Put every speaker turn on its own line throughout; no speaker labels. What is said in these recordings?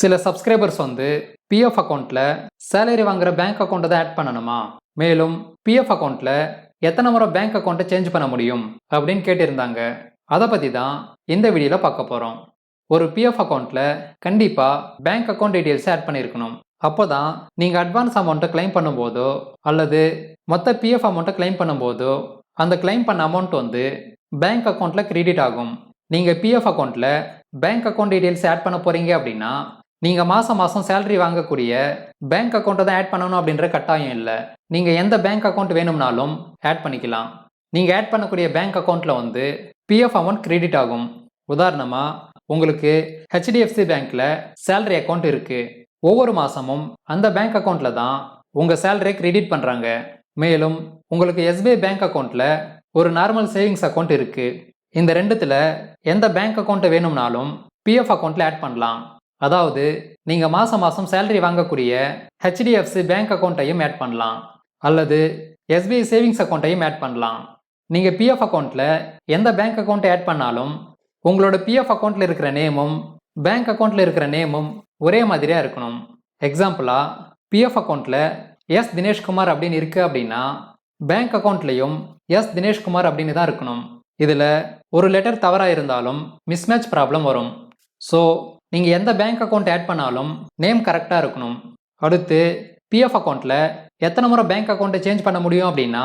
சில சப்ஸ்கிரைபர்ஸ் வந்து பிஎஃப் அக்கௌண்ட்டில் சேலரி வாங்குற பேங்க் அக்கௌண்ட்டை தான் ஆட் பண்ணணுமா? மேலும் பிஎஃப் அக்கௌண்ட்டில் எத்தனை முறை பேங்க் அக்கௌண்ட்டை சேஞ்ச் பண்ண முடியும்? அப்படின்னு கேட்டிருந்தாங்க. அதை பற்றி தான் இந்த வீடியோவில் பார்க்க போகிறோம் ஒரு பிஎஃப் அக்கௌண்ட்டில் கண்டிப்பாக பேங்க் அக்கௌண்ட் டீட்டெயில்ஸை ஆட் பண்ணியிருக்கணும் அப்போ தான் நீங்கள் அட்வான்ஸ் அமௌண்ட்டை கிளைம் பண்ணும்போதோ அல்லது மொத்த பிஎஃப் அமௌண்ட்டை கிளைம் பண்ணும்போதோ அந்த கிளைம் பண்ண அமௌண்ட் வந்து பேங்க் அக்கௌண்ட்டில் கிரெடிட் ஆகும். நீங்கள் பிஎஃப் அக்கௌண்ட்டில் பேங்க் அக்கௌண்ட் டீட்டெயில்ஸ் ஆட் பண்ண போகிறீங்க அப்படின்னா நீங்கள் மாதம் மாதம் சேலரி வாங்கக்கூடிய பேங்க் அக்கௌண்ட்டை தான் ஆட் பண்ணணும் அப்படின்ற கட்டாயம் இல்லை. நீங்கள் எந்த பேங்க் அக்கௌண்ட் வேணும்னாலும் ஆட் பண்ணிக்கலாம். நீங்கள் ஆட் பண்ணக்கூடிய பேங்க் அக்கௌண்ட்டில் வந்து பிஎஃப் அமௌண்ட் கிரெடிட் ஆகும். உதாரணமாக உங்களுக்கு ஹெச்டிஎஃப்சி பேங்க்கில் சேலரி அக்கௌண்ட் இருக்குது ஒவ்வொரு மாதமும் அந்த பேங்க் அக்கௌண்ட்டில் தான் உங்கள் சேலரியை கிரெடிட் பண்ணுறாங்க மேலும் உங்களுக்கு எஸ்பிஐ பேங்க் அக்கௌண்ட்டில் ஒரு நார்மல் சேவிங்ஸ் அக்கௌண்ட் இருக்குது இந்த ரெண்டுத்தில் எந்த பேங்க் அக்கௌண்ட்டை வேணும்னாலும் பிஎஃப் அக்கௌண்ட்டில் ஆட் பண்ணலாம். அதாவது நீங்கள் மாதம் மாதம் சேலரி வாங்கக்கூடிய ஹெச்டிஎஃப்சி பேங்க் அக்கௌண்ட்டையும் ஆட் பண்ணலாம். அல்லது எஸ்பிஐ சேவிங்ஸ் அக்கௌண்ட்டையும் ஆட் பண்ணலாம். நீங்கள் பிஎஃப் அக்கௌண்ட்டில் எந்த பேங்க் அக்கௌண்ட்டை ஆட் பண்ணாலும் உங்களோட பிஎஃப் அக்கௌண்ட்டில் இருக்கிற நேமும் பேங்க் அக்கௌண்ட்டில் இருக்கிற நேமும் ஒரே மாதிரியாக இருக்கணும். எக்ஸாம்பிளாக பிஎஃப் அக்கௌண்ட்டில் எஸ் தினேஷ்குமார் அப்படின்னு இருக்குது அப்படின்னா பேங்க் அக்கௌண்ட்லேயும் எஸ் தினேஷ்குமார் அப்படின்னு தான் இருக்கணும். இதில் ஒரு லெட்டர் தவறாக இருந்தாலும் மிஸ்மேட்ச் ப்ராப்ளம் வரும். ஸோ நீங்கள் எந்த பேங்க் அக்கௌண்ட் ஆட் பண்ணாலும் நேம் கரெக்டாக இருக்கணும். அடுத்து பிஎஃப் அக்கௌண்ட்டில் எத்தனை முறை பேங்க் அக்கௌண்ட்டை சேஞ்ச் பண்ண முடியும் அப்படின்னா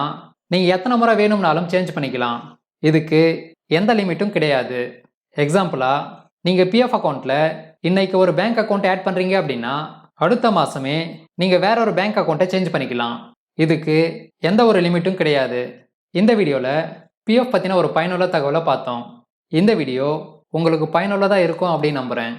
நீங்கள் எத்தனை முறை வேணும்னாலும் சேஞ்ச் பண்ணிக்கலாம். இதுக்கு எந்த லிமிட்டும் கிடையாது. எக்ஸாம்பிளாக நீங்கள் பிஎஃப் அக்கௌண்ட்டில் இன்னைக்கு ஒரு பேங்க் அக்கௌண்ட் ஆட் பண்ணுறீங்க அப்படின்னா அடுத்த மாதமே நீங்கள் வேற ஒரு பேங்க் அக்கௌண்ட்டை சேஞ்ச் பண்ணிக்கலாம். இதுக்கு எந்த ஒரு லிமிட்டும் கிடையாது. இந்த வீடியோவில் பிஎஃப் பற்றின ஒரு பயனுள்ள தகவலை பார்த்தோம். இந்த வீடியோ உங்களுக்கு பயனுள்ளதாக இருக்கும் அப்படின்னு நம்புகிறேன்